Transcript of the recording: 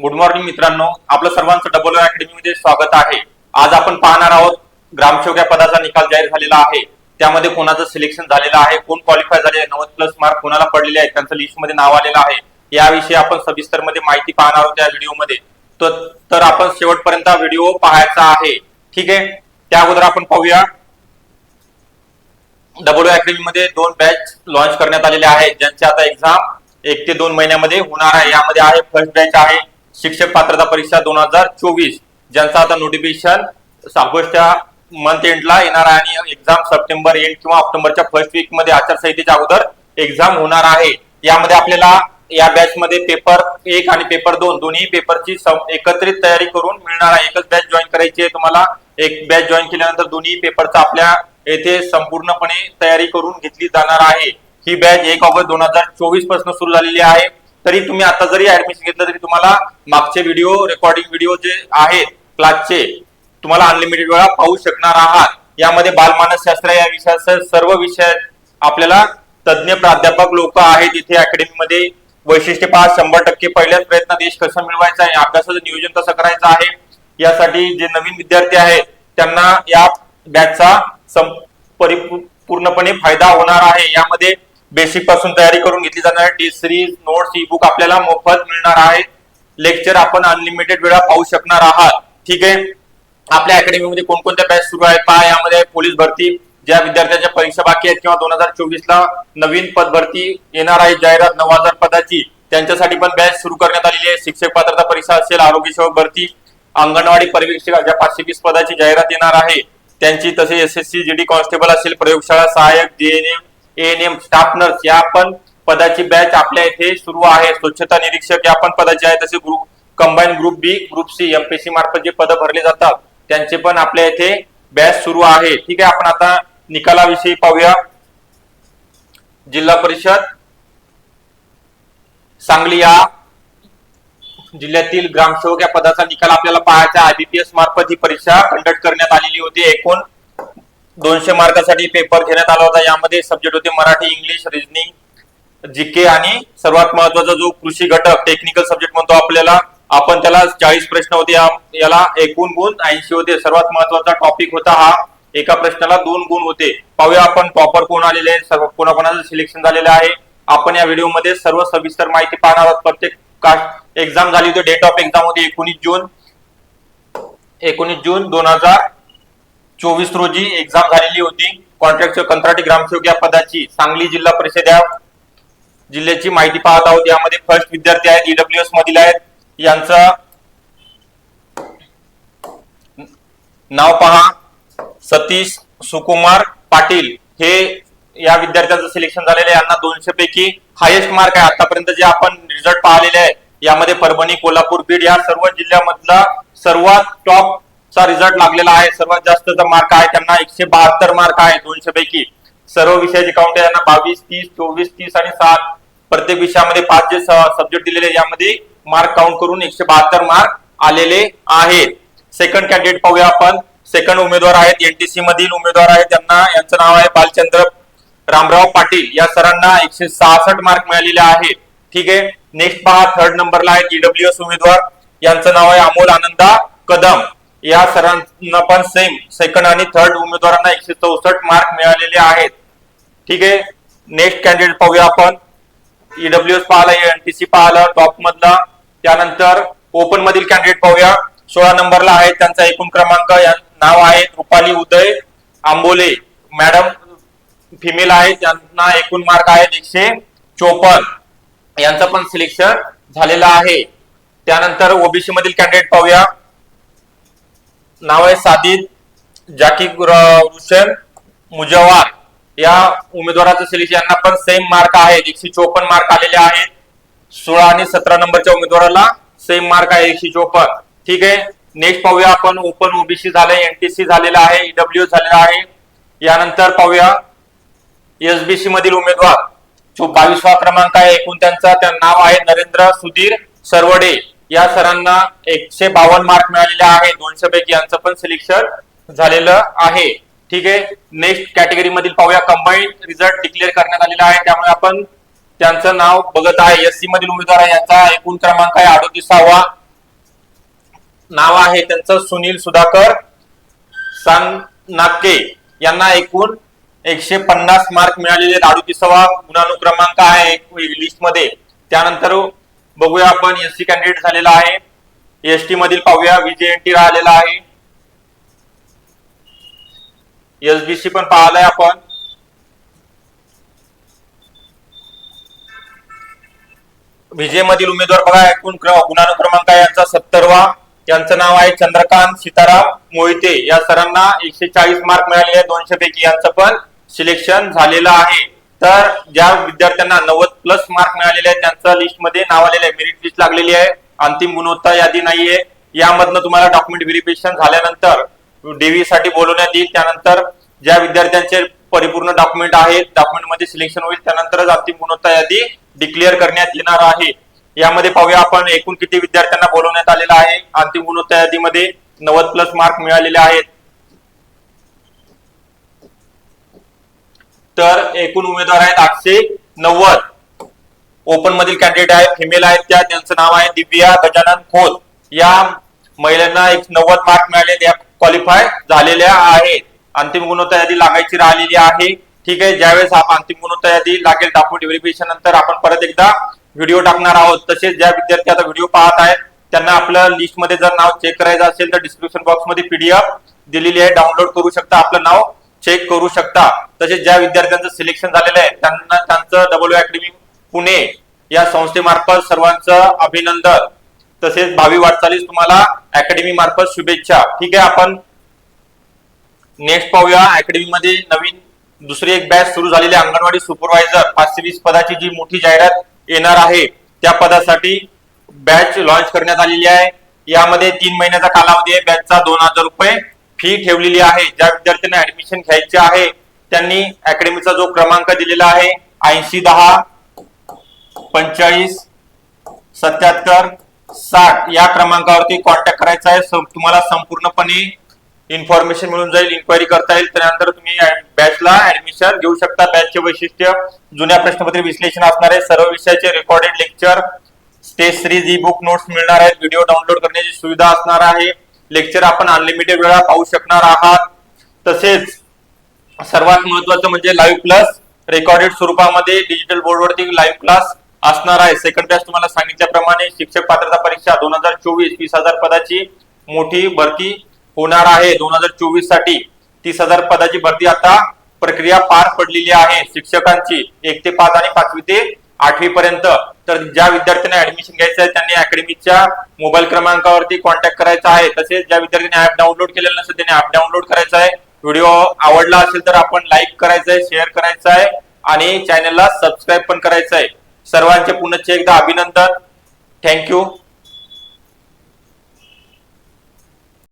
Good morning मित्रांनो. आपलं सर्वांचं डबल अकॅडमीमध्ये स्वागत आहे. आज आपण पाहणार आहोत ग्रामसेवक या पदाचा निकाल जाहीर झालेला आहे. त्यामध्ये कोणाचं सिलेक्शन झालेलं आहे कोण क्वालिफाय झाले नव्वद प्लस मार्क कोणाला पडलेले आहेत त्यांचं लिस्टमध्ये नाव आलेलं आहे. याविषयी आपण सविस्तरमध्ये माहिती पाहणार आहोत त्या व्हिडिओमध्ये. तर तर आपण शेवटपर्यंत व्हिडिओ पाहायचा आहे. ठीक आहे? त्या अगोदर आपण पाहूया. डब्ल्यू अकॅडमी मध्ये दोन बॅच लॉन्च करण्यात आलेले आहेत ज्यांची आता एक्झाम एक ते दोन महिन्यामध्ये होणार आहे. यामध्ये आहे फर्स्ट बॅच आहे शिक्षक पात्रता परीक्षा दोन हजार चोवीस ज्यांचं आता नोटिफिकेशन ऑगस्टच्या मंथ एंडला येणार आहे आणि एक्झाम सप्टेंबर एंड किंवा ऑक्टोबरच्या फर्स्ट वीकमध्ये आचारसंहितेच्या अगोदर एक्झाम होणार आहे. यामध्ये आपल्याला या बॅच मध्ये पेपर एक आणि पेपर दोन दोन्ही पेपरची सम- एकत्रित तयारी करून मिळणार आहे. एकच बॅच जॉईन करायची आहे तुम्हाला. एक बॅच जॉईन केल्यानंतर दोन्ही पेपरचा आपल्या येथे संपूर्णपणे तयारी करून घेतली जाणार आहे. ही बॅच एक ऑगस्ट दोन हजार चोवीसपासून सुरू झालेली आहे. तरी तुम्ही आता जरी ऍडमिशन घेतलं तरी तुम्हाला मागचे व्हिडिओ रेकॉर्डिंग व्हिडिओ जे आहेत क्लासचे तुम्हाला अनलिमिटेड वेळा पाहू शकणार आहात. यामध्ये बालमानसशास्त्र या विषयासह सर्व विषय आपल्याला तज्ज्ञ प्राध्यापक लोक आहेत इथे अकॅडमीमध्ये वैशिष्ट्य पहा शंभर टक्के पहिल्याच प्रयत्न देश कसा मिळवायचा आहे अभ्यासाचं नियोजन कसं करायचं आहे यासाठी जे नवीन विद्यार्थी आहेत त्यांना या बॅचचा पूर्णपणे फायदा होणार आहे. यामध्ये बेसिकपासून तयारी करून घेतली जाणार D series notes e book आपल्याला मोफत मिळणार आहे लेक्चर आपण अनलिमिटेड वेळा पाहू शकणार आहात. ठीक आहे? आपल्या अकॅडमीमध्ये कोणकोणत्या बॅच सुरू आहेत? पहा यामध्ये पोलीस भरती ज्या विद्यार्थ्यांच्या परीक्षा बाकी आहेत किंवा दोन हजार चोवीस ला नवीन पद भरती येणार आहे जाहिरात नऊ हजार पदाची. त्यांच्यासाठी पण बॅच सुरू करण्यात आलेली आहे. शिक्षक पात्रता परीक्षा असेल आरोग्य सेवक भरती अंगणवाडी पर्यवेक्षक ज्या पाचशे वीस पदाची जाहिरात येणार आहे. त्यांची तसे S S C GD constable असेल प्रयोगशाळा सहाय्यक डीएनएम एएनएम स्टाफ नर्स या पण पदाची बॅच आपल्या इथे सुरू आहे. स्वच्छता निरीक्षक या पण पदाचे आहे तसे group combine group B group C MPC मार्फत जे पद भरले जातात त्यांचे पण आपल्या इथे बॅच सुरू आहे. ठीक आहे आपण आता निकालाविषयी पाहूया. जिल्हा परिषद सांगली या जिल्ह्यातील ग्रामसेवक या पदाचा निकाल आपल्याला पाहायचा आयबीपीएस मार्फत ही परीक्षा कंडक्ट करण्यात आलेली होती. एकूण दोनशे मार्कासाठी पेपर घेण्यात आला होता. यामध्ये सब्जेक्ट होते मराठी इंग्लिश रिजनिंग जीके आणि सर्वात महत्त्वाचा जो कृषी घटक टेक्निकल सब्जेक्ट म्हणतो आपल्याला आपण त्याला चाळीस प्रश्न होते. याला एकूण गुण ऐंशी होते. सर्वात महत्त्वाचा टॉपिक होता हा. एका प्रश्नाला दोन गुण होते. पाहूया आपण टॉपर कोण आलेले सर्व कोणाकोणाचं सिलेक्शन झालेलं आहे. आपण या व्हिडिओमध्ये सर्व सविस्तर माहिती पाहणार आहोत. प्रत्येक कास्ट एक्झाम झाली होती. डेट ऑफ एक्झाम होती एकोणीस जून. एकोणीस जून दोन हजार चोवीस रोजी एक्झाम झालेली होती. कॉन्ट्रॅक्ट कंत्राटी ग्रामसेवक या पदाची सांगली जिल्हा परिषद या जिल्ह्याची माहिती पाहत आहोत. यामध्ये फर्स्ट विद्यार्थी आहेत ईडब्ल्यू एस मधील आहेत. यांचं नाव पहा. सतीश सुकुमार पाटील. हे या विद्यार्थ्यांचं सिलेक्शन झालेलं आहे. यांना दोनशे पैकी हायेस्ट मार्क आहे. आतापर्यंत जे आपण रिझल्ट पाहिलेले आहे यामध्ये परभणी कोल्हापूर बीड या सर्व जिल्ह्यामधला सर्वात टॉप चा रिझल्ट लागलेला आहे. सर्वात जास्तचा मार्क आहे त्यांना एकशे बहात्तर मार्क आहे दोनशे पैकी. सर्व विषयाचे काउंट आहे यांना बावीस तीस चोवीस तीस आणि सात. प्रत्येक विषयामध्ये पाच जे सब्जेक्ट दिलेले यामध्ये मार्क काउंट करून एकशे बहात्तर मार्क आलेले आहेत. सेकंड कॅन्डिडेट पाहूया आपण. सेकंड उमेदवार आहेत एनटीसी मधील उमेदवार आहेत त्यांना. यांचं नाव आहे बालचंद्र रामराव पाटील. या सरांना एकशे सहासष्ट मार्क मिळालेले आहेत. ठीक आहे? नेक्स्ट पहा थर्ड नंबरला आहेत ईडब्ल्यू एस उमेदवार. यांचं नाव आहे अमोल आनंदा कदम. या सरांना पण सेम सेकंड आणि थर्ड उमेदवारांना एकशे चौसष्ट मार्क मिळालेले आहेत. ठीक आहे? नेक्स्ट कॅन्डिडेट पाहूया आपण. ईडब्ल्यू एस पाहिला एनटीसी पाहिला टॉप मधला. त्यानंतर ओपन मधील कॅन्डिडेट पाहूया. सोळा नंबरला आहे त्यांचा एकूण क्रमांक. नाव आहे रुपाली उदय आंबोले. मॅडम फिमेल आहे. त्यांना एकूण मार्क आहेत एकशे चोपन्न. यांचं पण सिलेक्शन झालेलं आहे. त्यानंतर ओबीसी मधील कॅन्डिडेट पाहूया. नाव आहे सादिद जाकी हुसेन मुजवार या उमेदवाराचं सिलेक्शन यांना पण सेम मार्क आहेत एकशे चोपन्न मार्क आलेले आहेत. सोळा आणि सतरा नंबरच्या उमेदवाराला सेम मार्क आहे एकशे चोपन्न. ठीक आहे नेक्स्ट पाहूया आपण. ओपन ओबीसी झालंय एनटीसी झालेलं आहे ईडब्ल्यू झालेला आहे. यानंतर पाहूया एसबीसी मधील उमेदवार. जो बावीसवा क्रमांक आहे एकूण त्यांचा. त्या नाव आहे नरेंद्र सुधीर सरवडे. या सरांना एकशे बावन्न मार्क मिळालेले आहे. दोनशे पैकी यांचं पण सिलेक्शन झालेलं आहे. ठीक आहे? नेक्स्ट कॅटेगरी मधील पाहूया. कंबाईंड रिझल्ट डिक्लेअर करण्यात आलेला आहे. त्यामुळे आपण त्यांचं नाव बघत आहे. एससी मधील उमेदवार आहे यांचा एकूण क्रमांक आहे अडोतीसावा. नाव आहे त्यांचं सुनील सुधाकर नाके यांना एकूण एकशे पन्नास मार्क मिळालेले अडुतीसावा गुणानुक्रमांक आहे लिस्टमध्ये. त्यानंतर बघूया आपण एससी कॅन्डिडेट झालेला आहे. एस टी मधील पाहूया. विजय टी राहिलेला आहे. एसबीसी पण पाहिलाय आपण. विजय मधील उमेदवार बघा एकूण क्र- गुणानुक्रमांक यांचा सत्तरवा. यांचं नाव आहे चंद्रकांत सीताराम मोहिते. या सरांना एकशे चाळीस मार्क मिळालेले दोनशे पैकी यांचं पण सिलेक्शन झालेलं आहे. तर ज्या विद्यार्थ्यांना नव्वद प्लस मार्क मिळालेले आहेत त्यांचं लिस्टमध्ये नाव आलेलं आहे. मेरिट लिस्ट लागलेली आहे. अंतिम गुणवत्ता यादी नाहीये. यामधनं तुम्हाला डॉक्युमेंट व्हेरिफिकेशन झाल्यानंतर डेव्ही साठी बोलवण्यात येईल. त्यानंतर ज्या विद्यार्थ्यांचे परिपूर्ण डॉक्युमेंट आहेत डॉक्युमेंटमध्ये सिलेक्शन होईल त्यानंतरच अंतिम गुणवत्ता यादी डिक्लेअर करण्यात येणार आहे. यामध्ये पाहूया आपण एकूण किती विद्यार्थ्यांना बोलवण्यात आलेलं आहे. अंतिम गुणवत्ता यादीमध्ये नव्वद प्लस मार्क मिळालेले आहेत. तर एकूण उमेदवार आहेत आठशे नव्वद. ओपन मधील कॅन्डिडेट आहेत फिमेल आहेत त्या त्यांचं नाव आहे दिव्या गजानन खोत. या महिलांना एक नव्वद मार्क मिळाले त्या क्वालिफाय झालेल्या आहेत. अंतिम गुणवत्ता यादी लागायची राहिलेली आहे. ठीक आहे ज्यावेळेस आपण अंतिम गुणवत्ता यादी लागेल डॉक्युमेंट व्हेरिफिकेशन नंतर आपण परत एकदा व्हिडिओ टाकणार आहोत. तसेच ज्या विद्यार्थी आता व्हिडिओ पाहत आहेत त्यांना आपलं लिस्टमध्ये जर नाव चेक करायचं असेल तर डिस्क्रिप्शन बॉक्समध्ये पीडीएफ दिलेली आहे. डाउनलोड करू शकता आपलं नाव. चेक करू शकता. तसेच ज्या विद्यार्थ्यांचं सिलेक्शन झालेलं आहे त्यांना त्यांचं डब्ल्यू अकॅडमी पुणे या संस्थेमार्फत सर्वांचं अभिनंदन. तसेच भावी वाटचालीस तुम्हाला अकॅडमी मार्फत शुभेच्छा. ठीक आहे आपण नेक्स्ट पाहूया. अकॅडमी मध्ये नवीन दुसरी एक बॅच सुरू झालेली आहे. अंगणवाडी सुपरवायझर पाचशे वीस पदाची जी मोठी जाहिरात येणार आहे त्या पदासाठी बॅच लॉन्च करण्यात आलेली आहे. यामध्ये तीन महिन्याचा कालावधी आहे. बॅचचा दोन हजार रुपये. फी ठेवलेली आहे. ज्या विद्यार्थ्यांना ऍडमिशन घ्यायचे आहे त्यांनी अकॅडमीचा जो क्रमांक दिलेला आहे ऐंशी दहा पंचेचाळीस सत्याहत्तर साठ या क्रमांकावरती कॉन्टॅक्ट करायचा आहे. तुम्हाला संपूर्णपणे इन्फॉर्मेशन मिळून जाईल इन्क्वायरी करता येईल. त्यानंतर तुम्ही बॅचला ऍडमिशन घेऊ शकता. बॅचचे वैशिष्ट्य जुन्या प्रश्नपत्री विश्लेषण असणार आहे सर्व विषयाचे recorded lecture stage series e book notes मिळणार आहेत. व्हिडिओ डाउनलोड करण्याची सुविधा असणार आहे. लेक्चर आपण अनलिमिटेड वेळा पाहू शकणार आहात. तसेच सर्वात महत्वाचं म्हणजे लाईव्ह प्लस रेकॉर्डेड स्वरूपामध्ये डिजिटल बोर्डवरती लाईव्ह क्लास असणार आहे. सेकंड बॅच तुम्हाला सांगितल्याप्रमाणे शिक्षक पात्रता परीक्षा दोन हजार चोवीस वीस हजार पदाची मोठी भरती होणार आहे. दोन हजार चोवीससाठी तीस हजार पदाची भरती आता प्रक्रिया पार पडलेली आहे. शिक्षकांची एक ते पाच आणि पाचवी ते आठवी पर्यंत तर ज्या विद्यार्थ्यांना ऍडमिशन घ्यायचं आहे त्यांनी अकॅडमीच्या मोबाईल क्रमांकावरती कॉन्टॅक्ट करायचा आहे. तसेच ज्या विद्यार्थ्यांनी ऍप डाउनलोड केलेलं नसेल त्यांनी ऍप डाउनलोड करायचा आहे. व्हिडिओ आवडला असेल तर आपण लाईक करायचं आहे शेअर करायचं आहे आणि चॅनलला सबस्क्राईब पण करायचं आहे. सर्वांचे पुन्हा एकदा अभिनंदन. थँक्यू